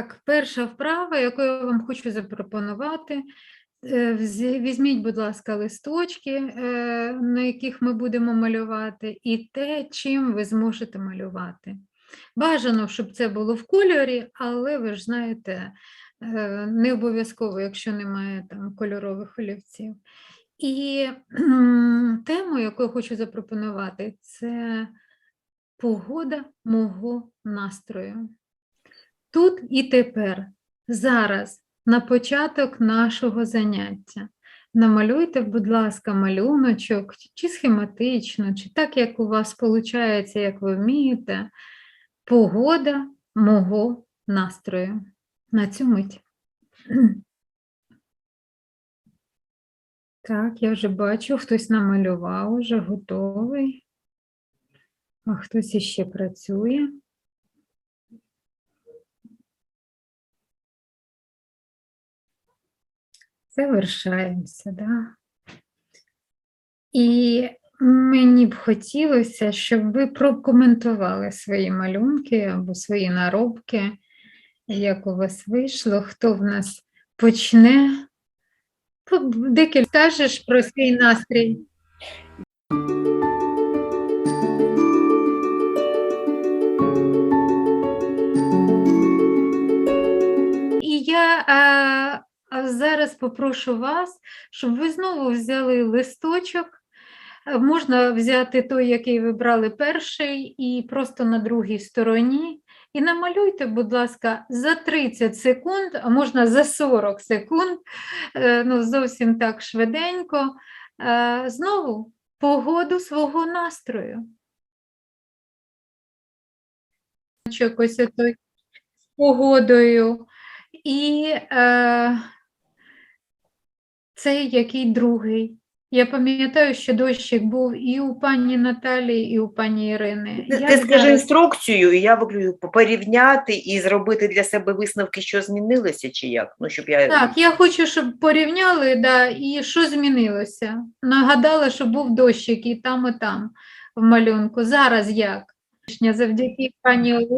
Так, перша вправа, яку я вам хочу запропонувати. Е, Візьміть, будь ласка, листочки, е, на яких ми будемо малювати, і те, чим ви зможете малювати. Бажано, щоб це було в кольорі, але ви ж знаєте, е, не обов'язково, якщо немає там кольорових олівців. І тему, яку я хочу запропонувати, це погода мого настрою. Тут і тепер, зараз, на початок нашого заняття. Намалюйте, будь ласка, малюночок, чи схематично, чи так, як у вас виходить, як ви вмієте. Погода мого настрою. На цю мить. Так, я вже бачу, хтось намалював, вже готовий. А хтось іще працює. Завершаємося, да? І мені б хотілося, щоб ви прокоментували свої малюнки або свої наробки, як у вас вийшло, хто в нас почне. Декілька скажеш про свій настрій. І я а, зараз попрошу вас, щоб ви знову взяли листочок. Е, Можна взяти той, який ви брали перший, і просто на другій стороні. І намалюйте, будь ласка, за 30 секунд, а можна за 40 секунд, е, ну зовсім так швиденько, е, знову погоду свого настрою. Ось той погодою. І е, цей який другий. Я пам'ятаю, що дощик був і у пані Наталії, і у пані Ірини. Ти, Як ти скажи зараз? інструкцію, і я виклюю порівняти і зробити для себе висновки, що змінилося, чи як? Ну, щоб я Так, я хочу, щоб порівняли, да, і що змінилося. Нагадала, що був дощик і там, і там в малюнку. Зараз як? Завдяки пані Олені.